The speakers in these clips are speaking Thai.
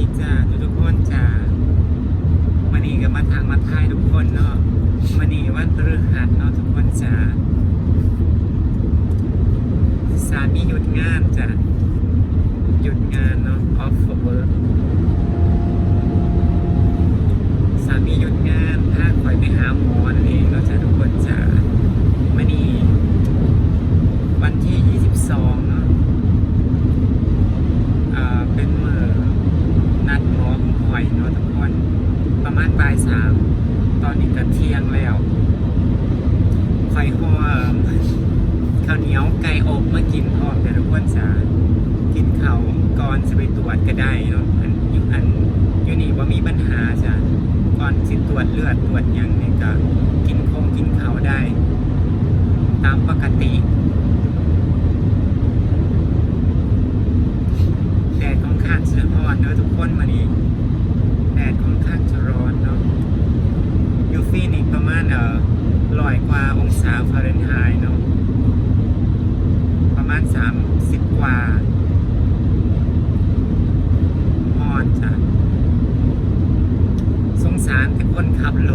ดีจ้าทุกทุกๆคนจ้ามันนี่ก็มาทางมาทายทุกคนเนาะมันนีวันพฤหัสเนาะทุกคนจ้าสามีหยุดงานจ้ะหยุดงานเนาะ off for work สามีหยุดงานถ้าคอยไปหาหมอนั่นเองเนาะจ้ะทุกคนจ้ามันนี่วันที่ 22เนาะ เอ่อเป็นมือนัดหมอของข่อยเนาะทุกคนประมาณบ่ายสามต อนนี้ก็เที่ยงแล้วไข่หอมข้าวเหนียวไก่อบมากินพร้อมแต่ทุกคนจะกินข้าวก่อนจะไปตรวจก็ได้เนาะอันยุอันยูนี่ว่ามีปัญหาจ้ะก่อนสิตรวจเลือดตรวจอย่างนี้ก็กินคงกินข้าวได้ ตามปกติ แดดค่อนข้างจะร้อนเนอะทุกคนมานี่แดดค่อนข้างจะร้อนเนาะอยู่ฟีนิกซ์ประมาณเอ่อร้อยกว่าองศาฟาเรนไฮต์เนาะประมาณ 30 กว่าร้อนจ้ะสงสารแต่คนขับร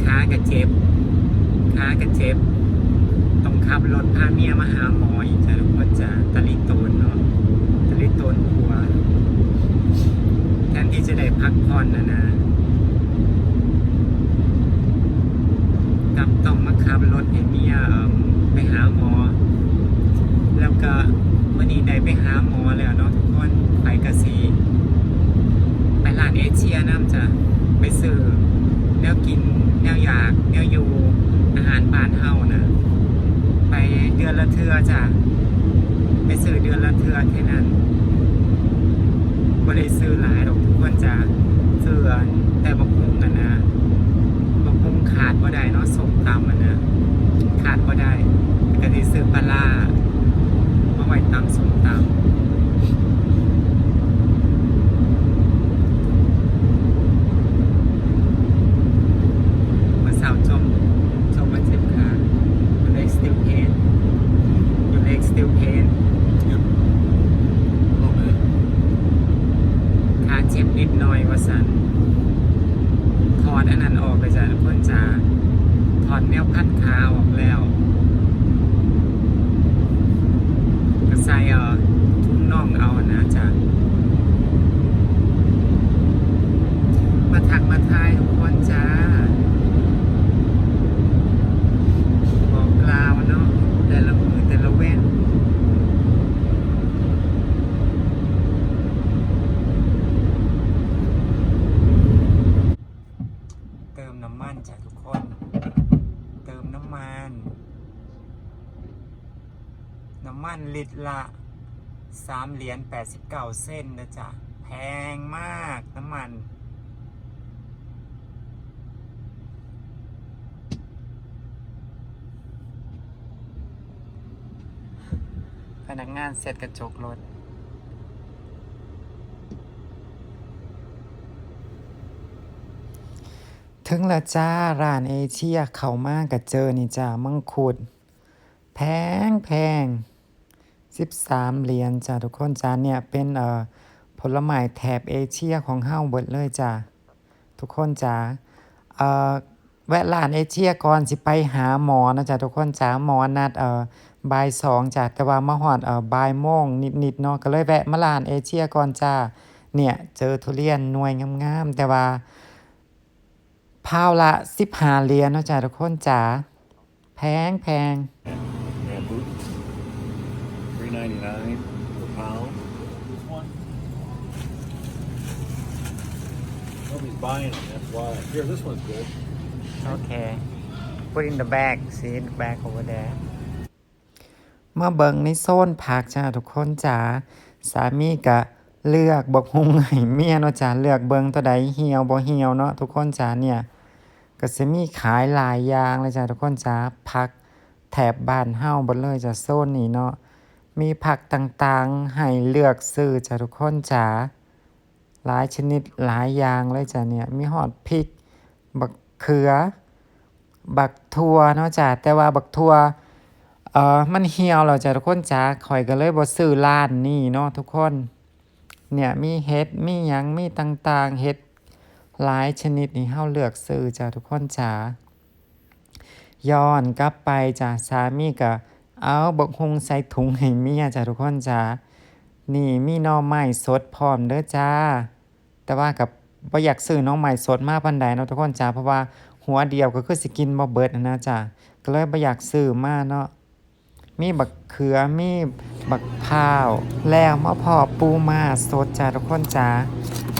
ถขากระเจ็บขากระเจ็บต้องขับรถพาเมียมาหาหมออีกจ้ะทุกคนจ้ะตะลิโตนเนาะจะได้โตนหัวแทนที่จะได้พักผ่อนนะนะกลับต้องมาขับรถให้เมียไปหาหมอ แล้วก็วันนี้ได้ไปหาหมอแล้วเนาะทุกคนไปกระสีไปร้านเอเชียน้ำจะไปซื้อแนวกินแนวอยากแนวอยู่อาหารบ้านเฮานะไปเดือนละเทือจ้ะไปซื้อเดือนละเทือแค่นั้นไม่ได้ซื้อหลายหรอกทุกคนจะซื้อแต่บะพุงกันนะบะพุงขาดว่าได้เนาะส่งตามมันนะขาดว่าได้ก็ได้ซื้อปลาล่ามาไว้ตำส่งตำมาสาวจมจมมาเจ็บขามันได้ still pain your leg still pain Yep. A little bit. ขาเจ็บนิดหน่อยว่าสันถอดอันนั้นออกไปจ้ะทุกคนจ้าถอดแนวพันขาออกแล้วก็ใส่เอ่อทุ่งน่องเอานะจ้ะมาถักมาทายทุกคนจ้า บอกกล่าวเนาะแต่ละมือแต่ละเว้น เติมน้ำมันจ้ะทุกคน เติมน้ำมัน น้ำมัน ลิตรละสามเหรียญแปดสิบเก้าเส้นนะจ๊ะ แพงมากน้ำมันพนักงานเสร็จกระจกรถ ถึงละจ้า ร้านเอเชียเขามากกับเจอนี่จ้ามังคุด แพงแพง สิบสามเหรียญจ้าทุกคนจ้าเนี่ยเป็นเอ่อผลไม้แถบเอเชียของเฮาเบิดเลยจ้าทุกคนจ้าเอ่อแวะร้านเอเชียก่อนสิไปหาหมอนะจ้าทุกคนจ้าหมอนัดเอ่อบ่ายสองจ้าแต่ว่ามาฮอดเอ่อบ่ายโมงนิดๆเนาะก็เลยแวะมาร้านเอเชียก่อนจ้าเนี่ยเจอทุเรียนหน่วยงามๆแต่ว่าพาวละสิบหาเหรียญนะจ้ะทุกคนจ๋าแพงแพง Three ninety nine per pound. This one. Nobody's buying them. That's why. Here, this one's good. โอเค put in the bag see in the bag over there มาเบิ่งในโซนผักจ้าทุกคนจ๋าสามีก็เลือกบอกหุงให้เมียเนาะจ้าเลือกเบิ่งตัวใดเหี่ยวบ่เหี่ยวเนาะทุกคนจ๋าเนี่ยก็สิมีขายหลายอย่างเลยจ้าทุกคนจ๋าผักแถบบ้านเฮาเบ่เลยจ้าโซนนี้เนาะ มีผักต่างๆ ให้เลือกซื้อจ้าทุกคนจ๋าหลายชนิดหลายอย่างเลยจ้าเนี่ย มีฮอดพริก บักเขือ บักทั่วเนาะจ้ะแต่ว่าบักทั่วเอ่อมันเหี่ยวแล้วจ้ะทุกคนจ้ะข่อยก็เลยบ่ซื้อร้านนี้เนาะทุกคน เนี่ยมีเห็ดมีหยังมีต่างๆเห็ดหลายชนิดนี่เฮาเลือกซื้อจ้ะทุกคนจ๋าย้อนกลับไปจ้ะสามีก็ เอาบกฮงใส่ถุงให้เมียจ้ะทุกคนจ๋านี่มีน่อไม้สดพร้อมเด้อจ้า แต่ว่ากับบ่อยากซื้อน้องใหม่สดมากปานใดเนาะทุกคนจ้าเพราะว่าหัวเดียวก็คือสกินบ่เบิดนะนะจ้าก็เลยบ่อยากซื้อมาเนาะมีบักเขือมีบักพร้าว แล้วมาพอปูมาสดจ้าทุกคนจ้า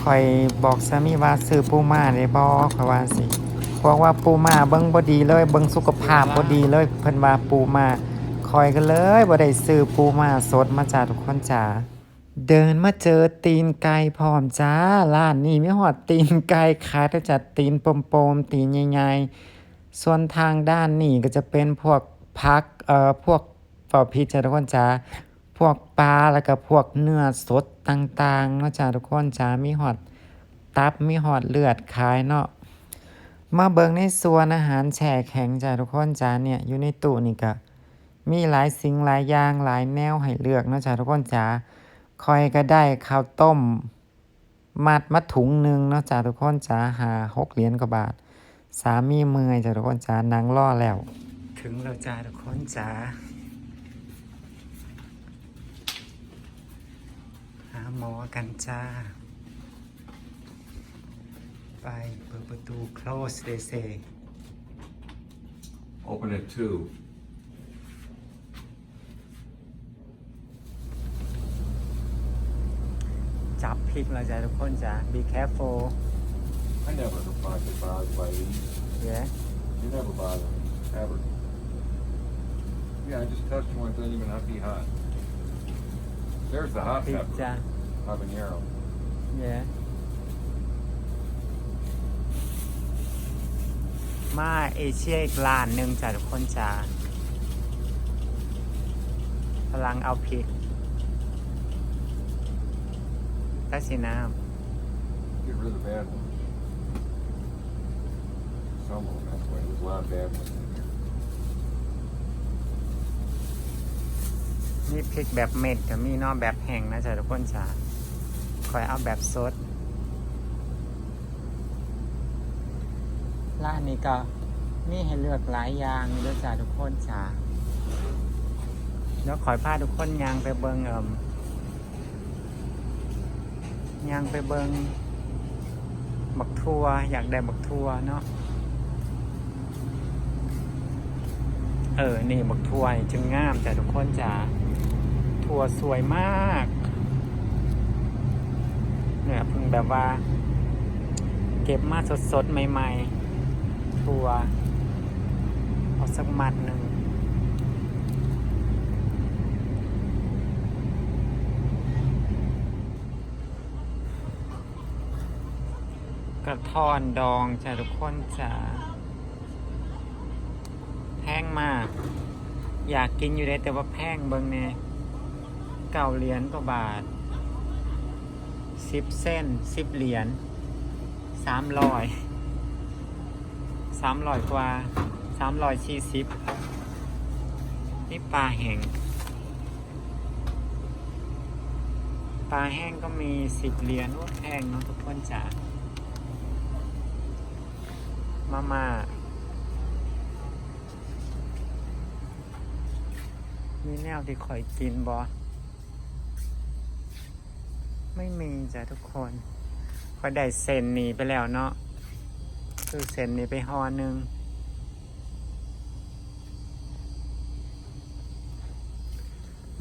คอยบอกสามีว่าซื้อปูมาได้บ่ขอยว่าสิบอกว่าปูมาเบิ่งบ่ดีเลยเบิ่งสุขภาพบ่ดีเลยเพิ่นว่าปูมา คอยก็เลยบ่ได้ซื้อปูมาสดมาจ้าทุกคนจ้าเดินมาเจอตีนไก่พร้อมจ้าร้านนี้ไม่หอดตีนไก่ขายแต่จัดตีนปมๆตีนใหญ่ๆส่วนทางด้านนี้ก็จะเป็นพวกพักเอ่อพวกเฝ้าพิษจ้าทุกคนจ้าพวกปลาแล้วก็พวกเนื้อสดต่างๆเนาะจ้าทุกคนจ้ามีหอดตับมีหอดเลือดขายเนาะมาเบิงในส่วนอาหารแช่แข็งจ้าทุกคนจ้าเนี่ยอยู่ในตู้นี่ก็ มีหลายสิ่งหลายอย่างหลายแนวให้เลือกเนาะจ้าทุกคนจ้าคอยก็ได้ข้าวต้ม มัดมาถุงหนึ่งเนาะจ้าทุกคนจ้าหาหกเหรียญกว่าบาท สามีเมื่อยจ้าทุกคนจ้านางล่อแล้ว ถึงแล้วจ้าทุกคนจ้าหาหมอกันจ้า ไปเปิดประตู close they say Open it too. จับ พริกแล้วจ้าทุกคนจ้า be careful I never got bothered by these. yeah You never bother, ever. Yeah, I just touched one, it doesn't even have to be hot. There's the hot พริก pepper, จ้า habanero. yeah มาเอเชียอีกร้านหนึ่งจ้ะทุกคนจ้าพลังเอาพริก แล้สิน้ Get rid of the bad ones. Some of them, that's why there's a lot of bad ones in here. ำนี่พริกแบบเม็ดกับมีเนอกแบบแห้งนะจ้ะทุกคนจ้าคอยเอาแบบสดร้านนี้ก็มีให้เลือกหลายอย่างด้วยจ้ะทุกคนจ้าเดี๋ยวขอยพาทุกคนยางไปเบิงเอิม ยางไปเบิงบักทัวอยากได้บักทัวเนาะเออ นี่บักทัวจึงงามจ้ะทุกคนจ้าทัวสวยมากเนี่ยเพิ่งแบบว่า เก็บมาสดๆ ใหม่ ๆ ทัวเอาสักมัดหนึ่ง ก ระท่อนดองจ้ะทุกคนจ้ะแพงมาก อยากกินอยู่ได้แต่ว่าแพงเบิ่งเนี่ยเก่าเหรียญกว่าบาทสิบเส้นสิบเหรียญสามร้อยสามร้อยกว่าสามร้อยสี่สิบนี่ปลาแห้งปลาแห้งก็มีสิบเหรียญว่าแพงเนาะทุกคนจ้ะ มาม่ามีแนวที่ข่อยกินบอไม่มีจ้ะทุกคนข่อยได้เซนหนีไปแล้วเนาะคือเซนหนี้ไปหอหนึ่ง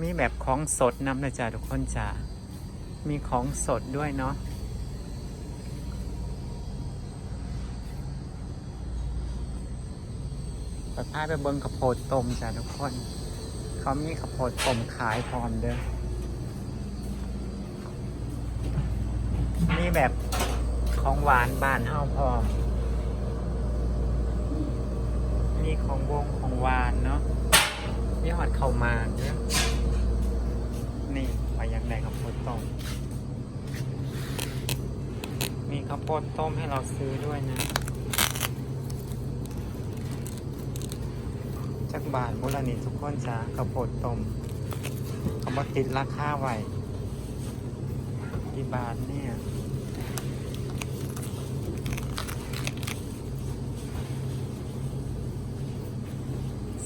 มีแบบของสดนำเลยจ้ะทุกคนจ้ะมีของสดด้วยเนาะ ไปพาไปเบิ้งข้าวโพดต้มจ้ะทุกคน เขามีข้าวโพดต้มขายพร้อมเด้อมีแบบของหวานบ้านเฮาพร้อมมีของวงของหวานเนาะมีหอดเข้าวมาเด้อนี่ไปยากได้ข้าวโพดต้ม มีข้าวโพดต้มให้เราซื้อด้วยนะ จักบาทบุรณิทุกคนจ้าข้าวโพดต้มเขาบอกติดราคาไว้กี่บาทเนี่ย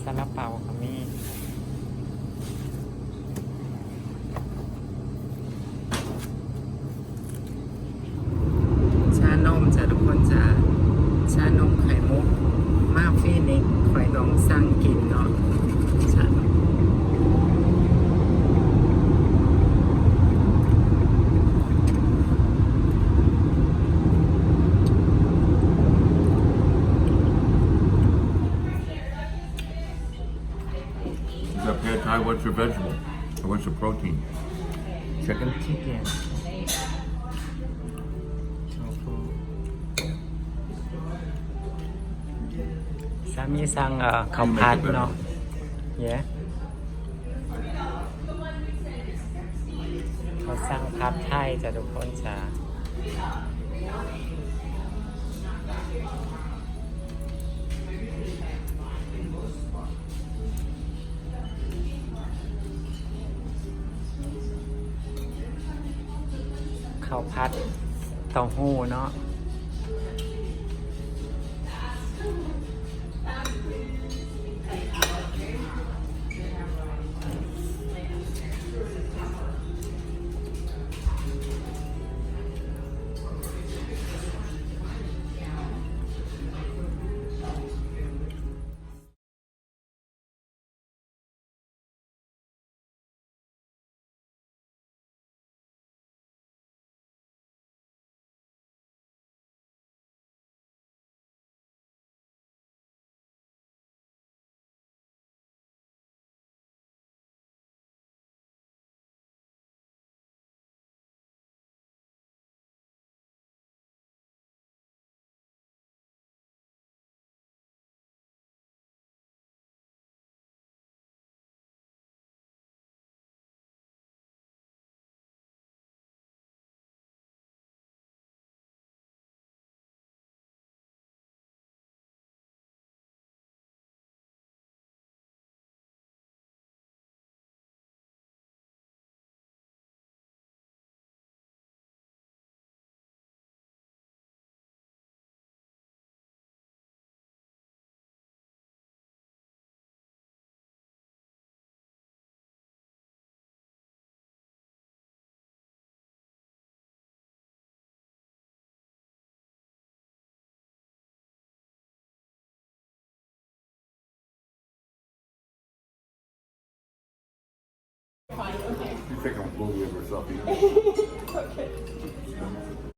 ซาลาเปาก็มี ชานมจ้ะทุกคนจ้ะชานมไข่มุก มาฟีนิกข่อยน้องสั่งกินเนาะชานม Is that pad thai? What's your vegetable? Or what's your protein? Chicken? ชิคเก้นโชฟูสามีสั่งเอ่อข้าวผัดเนาะเย้เขาสั่งผัดไทยจ้ะทุกคนจ้ะ ข้าวผัดเต้าหู้เนาะ pick on Blue Liver or something. okay.